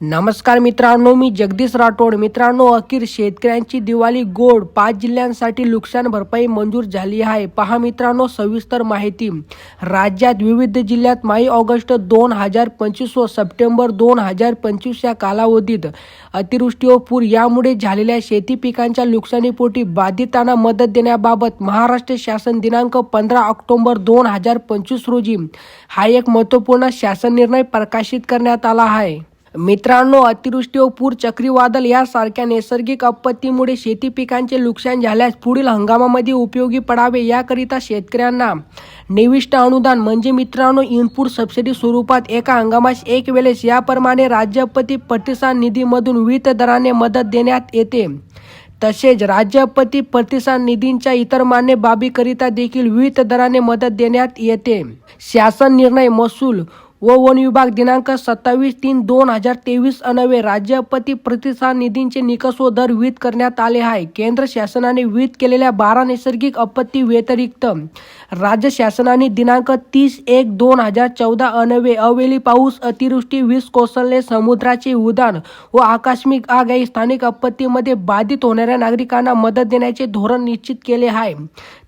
नमस्कार मित्रांनो मी जगदीश राठोड. मित्रांनो अखेर शेतकऱ्यांची दिवाळी गोड पाच जिल्ह्यांसाठी नुकसान भरपाई मंजूर झाली आहे. पहा मित्रांनो सविस्तर माहिती. राज्यात विविध जिल्ह्यात माई ऑगस्ट दोन हजार पंचवीस व सप्टेंबर दोन हजार पंचवीस या कालावधीत अतिवृष्टी व पूर यामुळे झालेल्या शेती पिकांच्या नुकसानीपोटी बाधितांना मदत देण्याबाबत महाराष्ट्र शासन दिनांक पंधरा ऑक्टोबर दोन हजार पंचवीस रोजी हा एक महत्त्वपूर्ण शासन निर्णय प्रकाशित करण्यात आला आहे. मित्रांनो अतिवृष्टी व पूर चक्रीवादळ यासारख्या नैसर्गिक आपत्तीमुळे शेती पिकांचे नुकसान झाल्यास पुढील हंगामामध्ये उपयोगी पडावे याकरिता शेतकऱ्यांना निविष्ट अनुदान. म्हणजे मित्रांनो इनपुट सबसिडी स्वरूपात एका हंगामास एक वेळेस याप्रमाणे राज्यपती प्रतिसाद निधीमधून विविध दराने मदत देण्यात येते. तसेच राज्यपती प्रतिसाद निधींच्या इतर मान्य बाबीकरिता देखील विविध दराने मदत देण्यात येते. शासन निर्णय महसूल व वन विभाग दिनांक सत्तावीस तीन दोन हजार तेवीस अनवे राज्य आपत्ती प्रतिसाद निधींचे निकष व दर विहित करण्यात आले आहे. केंद्र शासनाने विहित केलेल्या बारा नैसर्गिक आपत्ती व्यतिरिक्त राज्य शासनाने दिनांक तीस एक दोन हजार चौदा अनवे अवेली पाऊस अतिवृष्टी वीज कोसळणे समुद्राचे उदान व आकस्मिक आग या स्थानिक आपत्तीमध्ये बाधित होणाऱ्या नागरिकांना मदत देण्याचे धोरण निश्चित केले आहे.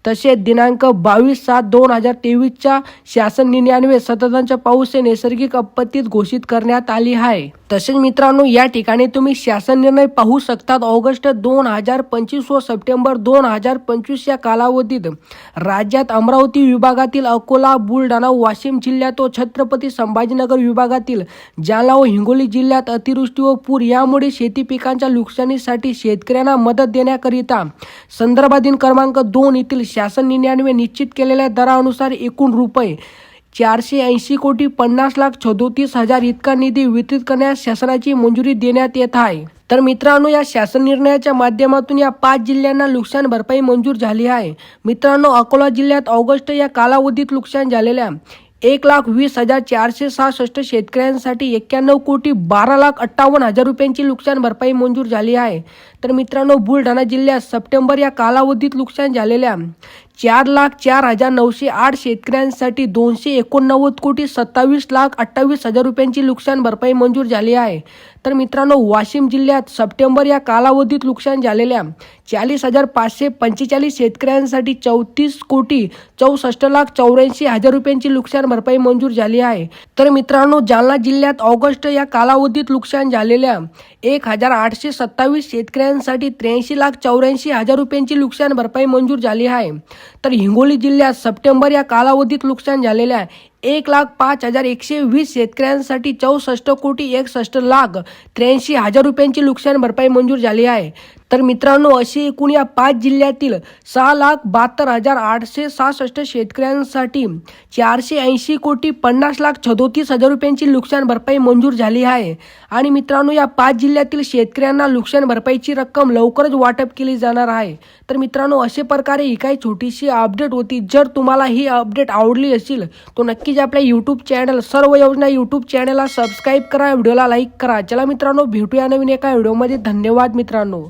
तसेच दिनांक बावीस सात दोन हजार तेवीसच्या शासन निर्णयान्वये सततांच्या पाऊस हे नैसर्गिक आपत्तीत घोषित करण्यात आली आहे. तसेच मित्रांनो या ठिकाणी तुम्ही शासन निर्णय पाहू शकतात. ऑगस्ट दोन हजार पंचवीस व सप्टेंबर दोन हजार पंचवीस या कालावधीत राज्यात अमरावती विभागातील अकोला बुलढाणा वाशिम जिल्ह्यात व छत्रपती संभाजीनगर विभागातील जालना व हिंगोली जिल्ह्यात अतिवृष्टी व पूर यामुळे शेती पिकांच्या नुकसानीसाठी शेतकऱ्यांना मदत देण्याकरिता संदर्भाधीन क्रमांक दोन येथील शासन निर्णयाने निश्चित केलेल्या दरानुसार एकूण रुपये चारशे ऐंशी कोटी पन्नास लाख सदोतीस हजार इतका निधी वितरित करण्यास शासनाची मंजुरी देण्यात येत आहे. तर मित्रांनो या शासन निर्णयाच्या माध्यमातून या पाच जिल्ह्यांना नुकसान भरपाई मंजूर झाली आहे. मित्रांनो अकोला जिल्ह्यात ऑगस्ट या कालावधीत नुकसान झालेल्या एक लाख वीस हजार चारशे सहासष्ट शेतकऱ्यांसाठी एक्क्याण्णव कोटी बारा लाख अठ्ठावन्न हजार रुपयांची नुकसान भरपाई मंजूर झाली आहे. तर मित्रांनो बुलढाणा जिल्ह्यात सप्टेंबर या कालावधीत नुकसान झालेल्या चार लाख चार हजार नऊशे आठ शेतकऱ्यांसाठी दोनशे एकोणनव्वद कोटी सत्तावीस लाख अठ्ठावीस हजार रुपयांची नुकसान भरपाई मंजूर झाली आहे. तर मित्रांनो वाशिम जिल्ह्यात सप्टेंबर या कालावधीत नुकसान झालेल्या चाळीस हजार पाचशे पंचेचाळीस शेतकऱ्यांसाठी चौतीस कोटी चौसष्ट लाख चौऱ्याऐंशी हजार रुपयांची नुकसान भरपाई मंजूर झाली आहे. तर मित्रांनो जालना जिल्ह्यात ऑगस्ट या कालावधीत नुकसान झालेल्या एक हजार आठशे सत्तावीस शेतकऱ्यांसाठी त्र्याऐंशी लाख चौऱ्याऐंशी हजार रुपयांची नुकसान भरपाई मंजूर झाली आहे. तर हिंगोली जिल्ह्यात सप्टेंबर या कालावधीत नुकसान झालेले आहे. एक लाख पाच हजार एकशे वीस शेतकऱ्यांसाठी चौसष्ट कोटी एकसष्ट लाख त्र्याऐंशी हजार रुपयांची नुकसान भरपाई मंजूर झाली आहे. तर मित्रांनो अशी एकूण या पाच जिल्ह्यातील सहा लाख बहात्तर हजार आठशे सहासष्ट शेतकऱ्यांसाठी चारशे ऐंशी कोटी पन्नास लाख सदोतीस हजार रुपयांची नुकसान भरपाई मंजूर झाली आहे. आणि मित्रांनो या पाच जिल्ह्यातील शेतकऱ्यांना नुकसान भरपाईची रक्कम लवकरच वाटप केली जाणार आहे. तर मित्रांनो अशा प्रकारे ही काही छोटीशी अपडेट होती. जर तुम्हाला ही अपडेट आवडली असेल तो नक्कीच आपल्या यूट्यूब चॅनल सर्व योजना यूट्यूब चॅनलला सबस्क्राईब करा व्हिडिओला लाईक करा. चला मित्रांनो भेटूया नवीन एका व्हिडिओमध्ये. धन्यवाद मित्रांनो.